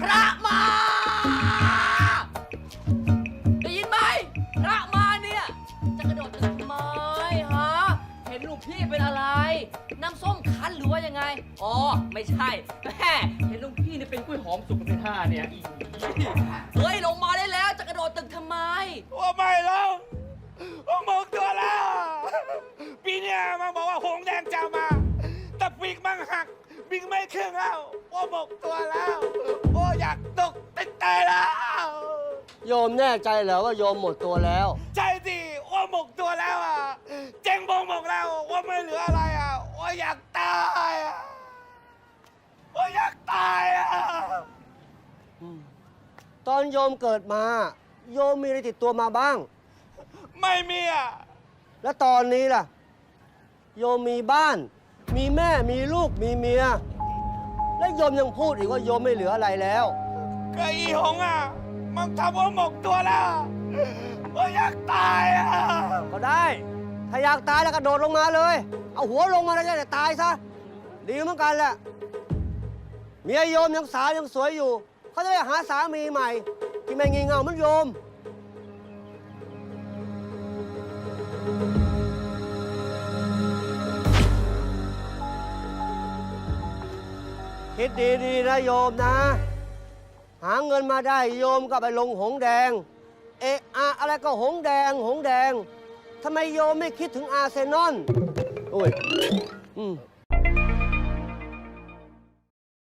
พระมา ได้ยินไหมพระมาเนี่ย จะกระโดดตึกทำไมฮะ เห็นหลวงพี่เป็นอะไร น้ำส้มคั้นหรือว่ายังไง อ๋อ ไม่ใช่แม่เห็นหลวงพี่เนี่ยเป็นกล้วยหอมสุกเป็นท่าเนี่ยอีเฮ้ย ลงมาได้แล้ว จะกระโดดตึกทำไม ว่าไม่แล้วว่าหมกตัวแล้ว ปีเนี้ยมันบอกว่าหงแดงจะมาแต่ ปีกมันหักปีกไม่ขึ้นแล้วว่าหมกตัวแล้ว โอ้อยากตกตึกตายแล้ว โยมแน่ใจเหรอว่าโยมหมดตัวแล้ว ใช่สิว่าหมกตัวแล้วอะ เจ๊งบงหมกแล้วว่าไม่เหลืออะไรอะว่าอยากตายอะว่าอยากตายอะตอนโยมเกิดมา โยมมีอะไรติดตัวมาบ้าง ไม่มีอะ แล้วตอนนี้ล่ะ โยมมีบ้าน มีแม่มีลูกมีเมีย และโยมยังพูดอีกว่าโยมไม่เหลืออะไรแล้ว ก็อีหงอะ มันทำว่าหมกตัวแล้วว่าอยากตายอะก็ได้ ถ้าอยากตายแล้วกระโดดลงมาเลย เอาหัวลงมาแล้วจะได้ตายซะ ดีเหมือนกันแหละ เมียโยมยังสาวยังสวยอยู่ เขาจะได้หาสามีใหม่ ที่ไม่งี่เง่าเหมันโยม คิดดีๆนะโยมนะ หาเงินมาได้โยมก็ไปลงหงแดง เอะอะอะไรก็หงแดง หงแดงทำไมโยมไม่คิดถึงอาร์เซนอลโอ้ยอืม